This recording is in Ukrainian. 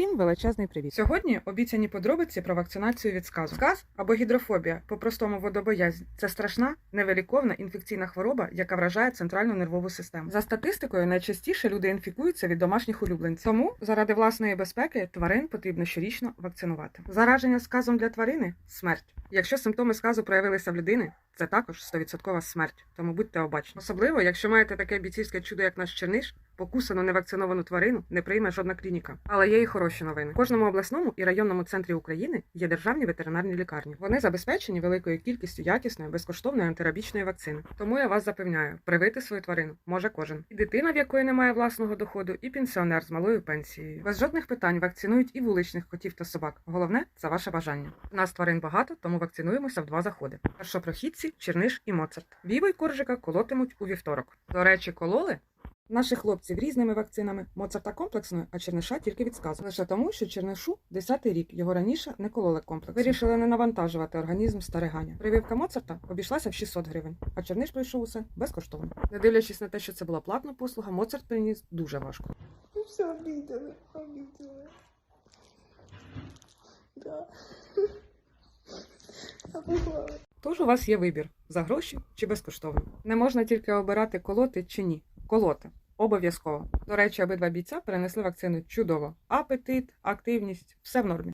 Всім величезний привіт. Сьогодні обіцяні подробиці про вакцинацію від сказу. Сказ або гідрофобія, по-простому водобоязнь, це страшна невиліковна інфекційна хвороба, яка вражає центральну нервову систему. За статистикою, найчастіше люди інфікуються від домашніх улюбленців. Тому заради власної безпеки тварин потрібно щорічно вакцинувати. Зараження сказом для тварини смерть. Якщо симптоми сказу проявилися в людини, це також 100% смерть, тому будьте обачні. Особливо, якщо маєте таке бійцівське чудо, як наш черниш, покусану невакциновану тварину не прийме жодна клініка. Але є і хороші новини. В кожному обласному і районному центрі України є державні ветеринарні лікарні. Вони забезпечені великою кількістю якісної безкоштовної антирабічної вакцини. Тому я вас запевняю, привити свою тварину може кожен. І дитина, в якої немає власного доходу, і пенсіонер з малою пенсією. Без жодних питань вакцинують і вуличних котів та собак. Головне це ваше бажання. У нас тварин багато, тому вакцинуємося в два заходи. Першопрохідці, черниш і моцарт. Віву й коржика колотимуть у вівторок. До речі, кололи Наших хлопців різними вакцинами, Моцарта комплексною, а черниша тільки від сказу. Лише тому, що чернишу 10-й рік, його раніше не кололи комплексно. Вирішили не навантажувати організм старигання. Прививка Моцарта обійшлася в 600 гривень, а черниш пройшов усе безкоштовно. Не дивлячись на те, що це була платна послуга, Моцарт приніс дуже важко. Ну все, обидели, обидели. Да. Тож у вас є вибір за гроші чи безкоштовно. Не можна тільки обирати колоти чи ні. Колоти. Обов'язково. До речі, обидва бійця перенесли вакцину чудово. Апетит, активність, все в нормі.